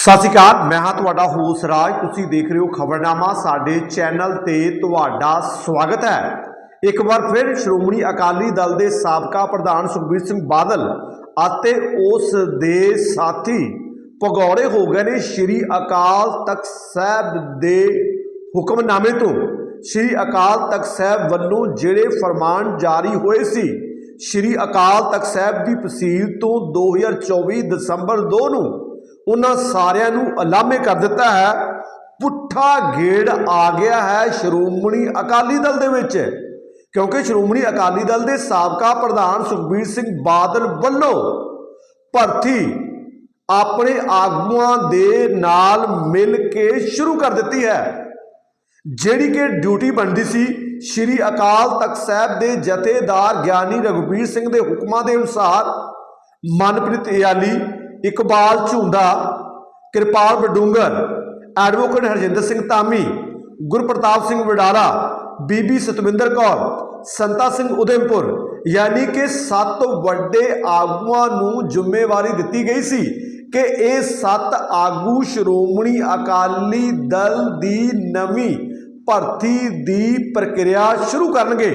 ਸਤਿ ਸ਼੍ਰੀ ਅਕਾਲ, ਮੈਂ ਹਾਂ ਤੁਹਾਡਾ ਹੋਸ ਰਾਜ। ਤੁਸੀਂ ਦੇਖ ਰਹੇ ਹੋ ਖਬਰਨਾਮਾ, ਸਾਡੇ ਚੈਨਲ ਤੇ ਤੁਹਾਡਾ ਸਵਾਗਤ ਹੈ। ਇੱਕ ਵਾਰ ਫਿਰ ਸ਼੍ਰੋਮਣੀ ਅਕਾਲੀ ਦਲ ਦੇ ਸਾਬਕਾ ਪ੍ਰਧਾਨ ਸੁਖਬੀਰ ਸਿੰਘ ਬਾਦਲ ਅਤੇ ਉਸ ਦੇ ਸਾਥੀ ਭਗੌੜੇ ਹੋ ਗਏ ਨੇ ਸ਼੍ਰੀ ਅਕਾਲ ਤਖਤ ਸਾਹਿਬ ਦੇ ਹੁਕਮਨਾਮੇ ਤੋਂ। ਸ਼੍ਰੀ ਅਕਾਲ ਤਖਤ ਸਾਹਿਬ ਵੱਲੋਂ ਜਿਹੜੇ ਫਰਮਾਨ ਜਾਰੀ ਹੋਏ ਸੀ, ਸ਼੍ਰੀ ਅਕਾਲ ਤਖਤ ਸਾਹਿਬ ਦੀ ਤਹਿਸੀਲ ਤੋਂ 2024 ਦਸੰਬਰ 2 ਨੂੰ ਉਹਨਾਂ ਸਾਰਿਆਂ ਨੂੰ ਅਲਾਮੇ ਕਰ ਦਿੱਤਾ ਹੈ। ਪੁੱਠਾ ਗੇੜ ਆ ਗਿਆ ਹੈ ਸ਼੍ਰੋਮਣੀ ਅਕਾਲੀ ਦਲ ਦੇ ਵਿੱਚ। ਕਿਉਂਕਿ ਸ਼੍ਰੋਮਣੀ ਅਕਾਲੀ ਦਲ ਦੇ ਸਾਬਕਾ ਪ੍ਰਧਾਨ ਸੁਖਬੀਰ ਸਿੰਘ ਬਾਦਲ ਵੱਲੋਂ ਭਰਤੀ ਆਪਣੇ ਆਗੂਆਂ ਦੇ ਨਾਲ ਮਿਲ ਕੇ ਸ਼ੁਰੂ ਕਰ ਦਿੱਤੀ ਹੈ। ਜਿਹੜੀ ਕਿ ਡਿਊਟੀ ਬਣਦੀ ਸੀ ਸ਼੍ਰੀ ਅਕਾਲ ਤਖਤ ਸਾਹਿਬ ਦੇ ਜਥੇਦਾਰ ਗਿਆਨੀ ਰਘੁਬੀਰ ਸਿੰਘ ਦੇ ਹੁਕਮਾਂ ਦੇ ਅਨੁਸਾਰ ਮਨਪ੍ਰੀਤ ਇਆਲੀ ਇਕਬਾਲ ਝੁੰਦਾ ਕਿਰਪਾਲ ਬਡੂੰਗਰ ਐਡਵੋਕੇਟ ਹਰਜਿੰਦਰ ਸਿੰਘ ਧਾਮੀ, ਗੁਰਪ੍ਰਤਾਪ ਸਿੰਘ ਵਡਾਲਾ, ਬੀਬੀ ਸਤਵਿੰਦਰ ਕੌਰ, ਸੰਤਾ ਸਿੰਘ ਉਦੈਮਪੁਰ ਯਾਨੀ ਕਿ ਸੱਤ ਵੱਡੇ ਆਗੂਆਂ ਨੂੰ ਜ਼ਿੰਮੇਵਾਰੀ ਦਿੱਤੀ ਗਈ ਸੀ ਕਿ ਇਹ ਸੱਤ ਆਗੂ ਸ਼੍ਰੋਮਣੀ ਅਕਾਲੀ ਦਲ ਦੀ ਨਵੀਂ ਭਰਤੀ ਦੀ ਪ੍ਰਕਿਰਿਆ ਸ਼ੁਰੂ ਕਰਨਗੇ।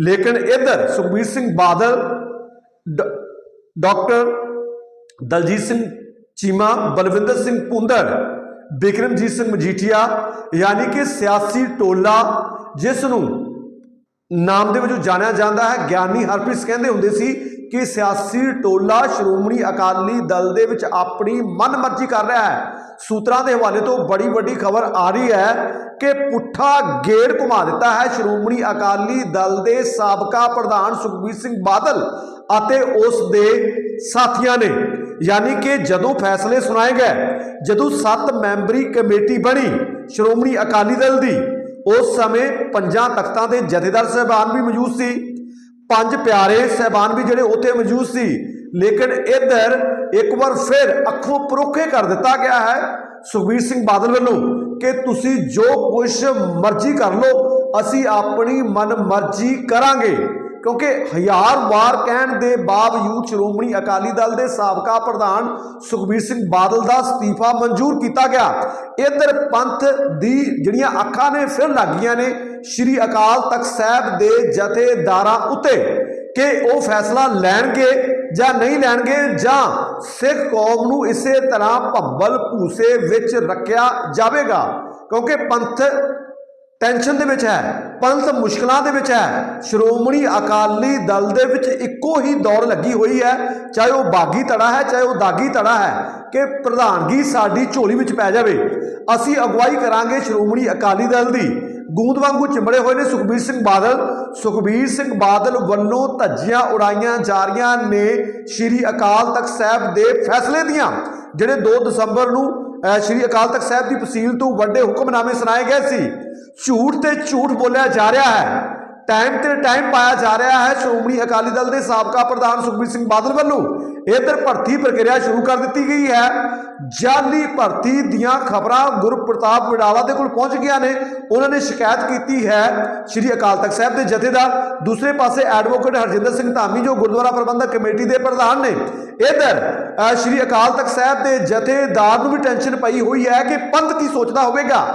ਲੇਕਿਨ ਇੱਧਰ ਸੁਖਬੀਰ ਸਿੰਘ ਬਾਦਲ ਡਾਕਟਰ ਦਲਜੀਤ ਸਿੰਘ ਚੀਮਾ ਬਲਵਿੰਦਰ ਸਿੰਘ ਪੁੰਦਰ, ਬਿਕਰਮਜੀਤ ਸਿੰਘ ਮਜੀਠੀਆ, ਯਾਨੀ ਕਿ ਸਿਆਸੀ ਟੋਲਾ, ਜਿਸ ਨੂੰ ਨਾਮ ਦੇ ਵਜੋਂ ਜਾਣਿਆ ਜਾਂਦਾ ਹੈ, ਗਿਆਨੀ ਹਰਪ੍ਰੀਤ ਕਹਿੰਦੇ ਹੁੰਦੇ ਸੀ ਕਿ ਸਿਆਸੀ ਟੋਲਾ ਸ਼੍ਰੋਮਣੀ ਅਕਾਲੀ ਦਲ ਦੇ ਵਿੱਚ ਆਪਣੀ ਮਨਮਰਜ਼ੀ ਕਰ ਰਿਹਾ ਹੈ। ਸੂਤਰਾਂ ਦੇ ਹਵਾਲੇ ਤੋਂ ਬੜੀ ਵੱਡੀ ਖਬਰ ਆ ਰਹੀ ਹੈ ਕਿ ਪੁੱਠਾ ਗੇੜ ਘੁਮਾ ਦਿੱਤਾ ਹੈ ਸ਼੍ਰੋਮਣੀ ਅਕਾਲੀ ਦਲ ਦੇ ਸਾਬਕਾ ਪ੍ਰਧਾਨ ਸੁਖਬੀਰ ਸਿੰਘ ਬਾਦਲ ਅਤੇ ਉਸ ਦੇ ਸਾਥੀਆਂ ਨੇ। ਯਾਨੀ ਕਿ ਜਦੋਂ ਫੈਸਲੇ ਸੁਣਾਏ ਗਏ, ਜਦੋਂ ਸੱਤ ਮੈਂਬਰੀ ਕਮੇਟੀ ਬਣੀ ਸ਼੍ਰੋਮਣੀ ਅਕਾਲੀ ਦਲ ਦੀ, ਉਸ ਸਮੇਂ ਪੰਜਾਂ ਤਖਤਾਂ ਦੇ ਜਥੇਦਾਰ ਸਹਿਬਾਨ ਵੀ ਮੌਜੂਦ ਸੀ। ਪੰਜ ਪਿਆਰੇ ਸਹਿਬਾਨ ਵੀ ਜਿਹੜੇ ਉੱਥੇ ਮੌਜੂਦ ਸੀ। ਲੇਕਿਨ ਇੱਧਰ ਇੱਕ ਵਾਰ ਫਿਰ ਅੱਖੋਂ ਪਰੋਖੇ ਕਰ ਦਿੱਤਾ ਗਿਆ ਹੈ ਸੁਖਬੀਰ ਸਿੰਘ ਬਾਦਲ ਵੱਲੋਂ ਕਿ ਤੁਸੀਂ ਜੋ ਕੁਝ ਮਰਜ਼ੀ ਕਰ ਲਓ, ਅਸੀਂ ਆਪਣੀ ਮਨ ਮਰਜ਼ੀ ਕਰਾਂਗੇ। ਕਿਉਂਕਿ ਹਜ਼ਾਰ ਵਾਰ ਕਹਿਣ ਦੇ ਬਾਵਜੂਦ ਸ਼੍ਰੋਮਣੀ ਅਕਾਲੀ ਦਲ ਦੇ ਸਾਬਕਾ ਪ੍ਰਧਾਨ ਸੁਖਬੀਰ ਸਿੰਘ ਬਾਦਲ ਦਾ ਅਸਤੀਫਾ ਮਨਜ਼ੂਰ ਕੀਤਾ ਗਿਆ। ਇਧਰ ਪੰਥ ਦੀ ਜਿਹੜੀਆਂ ਅੱਖਾਂ ਨੇ ਫਿਰ ਲੱਗੀਆਂ ਨੇ, ਸ਼੍ਰੀ ਅਕਾਲ ਤਖਤ ਸਾਹਿਬ ਦੇ ਜਥੇਦਾਰਾਂ ਉੱਤੇ ਕਿ ਉਹ ਫੈਸਲਾ ਲੈਣਗੇ ਜਾਂ ਨਹੀਂ ਲੈਣਗੇ ਜਾਂ ਸਿੱਖ ਕੌਮ ਨੂੰ ਇਸੇ ਤਰ੍ਹਾਂ ਭੱਬਲ ਭੂਸੇ ਵਿੱਚ ਰੱਖਿਆ ਜਾਵੇਗਾ। ਕਿਉਂਕਿ ਪੰਥ ਟੈਨਸ਼ਨ ਦੇ ਵਿੱਚ ਹੈ, ਪੰਥ ਮੁਸ਼ਕਲਾਂ ਦੇ ਵਿੱਚ ਹੈ। ਸ਼੍ਰੋਮਣੀ ਅਕਾਲੀ ਦਲ ਦੇ ਵਿੱਚ ਇੱਕੋ ਹੀ ਦੌੜ ਲੱਗੀ ਹੋਈ ਹੈ, ਚਾਹੇ ਉਹ ਬਾਗੀ ਧੜਾ ਹੈ, ਚਾਹੇ ਉਹ ਦਾਗੀ ਧੜਾ ਹੈ, ਕਿ ਪ੍ਰਧਾਨਗੀ ਸਾਡੀ ਝੋਲੀ ਵਿੱਚ ਪੈ ਜਾਵੇ। ਅਸੀਂ ਅਗਵਾਈ ਕਰਾਂਗੇ ਸ਼੍ਰੋਮਣੀ ਅਕਾਲੀ ਦਲ ਦੀ। ਗੂੰਦ ਵਾਂਗੂ ਚਿੰਬੜੇ ਹੋਏ ਨੇ ਸੁਖਬੀਰ ਸਿੰਘ ਬਾਦਲ। ਸੁਖਬੀਰ ਸਿੰਘ ਬਾਦਲ ਵੱਲੋਂ ਧੱਜੀਆਂ ਉਡਾਈਆਂ ਜਾ ਰਹੀਆਂ ਨੇ ਸ਼੍ਰੀ ਅਕਾਲ ਤਖਤ ਸਾਹਿਬ ਦੇ ਫੈਸਲੇ ਦੀਆਂ, ਜਿਹੜੇ 2 ਦਸੰਬਰ ਨੂੰ ਸ਼੍ਰੀ ਅਕਾਲ ਤਖਤ ਸਾਹਿਬ ਦੀ ਤਹਿਸੀਲ ਤੋਂ ਵੱਡੇ ਹੁਕਮਨਾਮੇ ਸੁਣਾਏ ਗਏ ਸੀ। ਝੂਠ ਤੇ ਝੂਠ ਬੋਲਿਆ ਜਾ ਰਿਹਾ ਹੈ। ਟਾਈਮ ਤੇ ਟਾਈਮ ਪਾਇਆ ਜਾ ਰਿਹਾ ਹੈ। ਸ਼੍ਰੋਮਣੀ ਅਕਾਲੀ ਦਲ ਦੇ ਸਾਬਕਾ ਪ੍ਰਧਾਨ ਸੁਖਬੀਰ ਸਿੰਘ ਬਾਦਲ ਵੱਲੋਂ ਇਧਰ ਭਰਤੀ ਪ੍ਰਕਿਰਿਆ ਸ਼ੁਰੂ ਕਰ ਦਿੱਤੀ ਗਈ ਹੈ। ਜਾਲੀ ਭਰਤੀ ਦੀਆਂ ਖਬਰਾਂ ਗੁਰਪ੍ਰਤਾਪ ਵਿਡਾਲਾ ਦੇ ਕੋਲ ਪਹੁੰਚ ਗਈਆਂ ਨੇ। ਉਹਨਾਂ ਨੇ ਸ਼ਿਕਾਇਤ ਕੀਤੀ ਹੈ ਸ਼੍ਰੀ ਅਕਾਲ ਤਖਤ ਸਾਹਿਬ ਦੇ ਜਥੇਦਾਰ ਦੂਸਰੇ ਪਾਸੇ ਐਡਵੋਕੇਟ ਹਰਜਿੰਦਰ ਸਿੰਘ ਧਾਮੀ, ਜੋ ਗੁਰਦੁਆਰਾ ਪ੍ਰਬੰਧਕ ਕਮੇਟੀ ਦੇ ਪ੍ਰਧਾਨ ਨੇ, ਇਧਰ ਸ਼੍ਰੀ ਅਕਾਲ ਤਖਤ ਸਾਹਿਬ ਦੇ ਜਥੇਦਾਰ ਨੂੰ ਵੀ ਟੈਨਸ਼ਨ ਪਈ ਹੋਈ ਹੈ ਕਿ ਪੰਥ ਕੀ ਸੋਚਦਾ ਹੋਵੇਗਾ।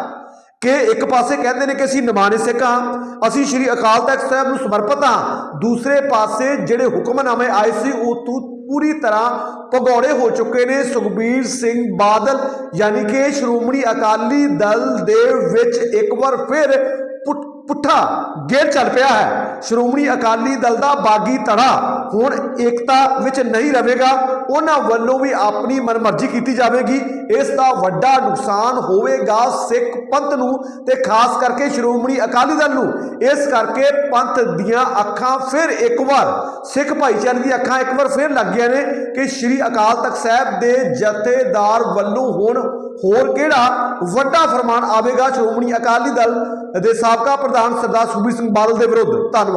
ਕਿ ਇੱਕ ਪਾਸੇ ਕਹਿੰਦੇ ਨੇ ਕਿ ਅਸੀਂ ਨਿਮਾਣੇ ਸਿੱਖ ਹਾਂ, ਅਸੀਂ ਸ਼੍ਰੀ ਅਕਾਲ ਤਖਤ ਸਾਹਿਬ ਨੂੰ ਸਮਰਪਿਤ ਹਾਂ। ਦੂਸਰੇ ਪਾਸੇ ਜਿਹੜੇ ਹੁਕਮਨਾਮੇ ਆਏ ਸੀ, ਉਹ ਤੋਂ ਪੂਰੀ ਤਰ੍ਹਾਂ ਭਗੌੜੇ ਹੋ ਚੁੱਕੇ ਨੇ। ਸੁਖਬੀਰ ਸਿੰਘ ਬਾਦਲ, ਯਾਨੀ ਕਿ ਸ਼੍ਰੋਮਣੀ ਅਕਾਲੀ ਦਲ ਦੇ ਵਿੱਚ ਇੱਕ ਵਾਰ ਫਿਰ ਪੁੱਠ- ਪੁੱਠਾ ਗੇਰ ਚੱਲ ਪਿਆ ਹੈ। ਸ਼੍ਰੋਮਣੀ ਅਕਾਲੀ ਦਲ ਦਾ ਬਾਗੀ ਧੜਾ ਹੁਣ ਏਕਤਾ ਵਿੱਚ ਨਹੀਂ ਰਹੇਗਾ, ਉਹਨਾਂ ਵੱਲੋਂ ਵੀ ਆਪਣੀ ਮਨਮਰਜ਼ੀ ਕੀਤੀ ਜਾਵੇਗੀ। ਇਸ ਦਾ ਵੱਡਾ ਨੁਕਸਾਨ ਹੋਵੇਗਾ ਸਿੱਖ ਪੰਥ ਨੂੰ ਤੇ ਖਾਸ ਕਰਕੇ ਸ਼੍ਰੋਮਣੀ ਅਕਾਲੀ ਦਲ ਨੂੰ। ਇਸ ਕਰਕੇ ਪੰਥ ਦੀਆਂ ਅੱਖਾਂ ਫਿਰ ਇੱਕ ਵਾਰ, ਸਿੱਖ ਭਾਈਚਾਰੇ ਦੀਆਂ ਅੱਖਾਂ ਇੱਕ ਵਾਰ ਫਿਰ ਲੱਗ ਗਈਆਂ ਨੇ ਕਿ ਸ਼੍ਰੀ ਅਕਾਲ ਤਖਤ ਸਾਹਿਬ ਦੇ ਜਥੇਦਾਰ ਵੱਲੋਂ ਹੁਣ ਹੋਰ ਕਿਹੜਾ ਵੱਡਾ ਫਰਮਾਨ ਆਵੇਗਾ ਸ਼੍ਰੋਮਣੀ ਅਕਾਲੀ ਦਲ ਦੇ ਸਾਬਕਾ ਪ੍ਰਧਾਨ ਸਰਦਾਰ ਸੁਖਬੀਰ ਸਿੰਘ ਬਾਦਲ ਦੇ ਵਿਰੁੱਧ? ਧੰਨਵਾਦ।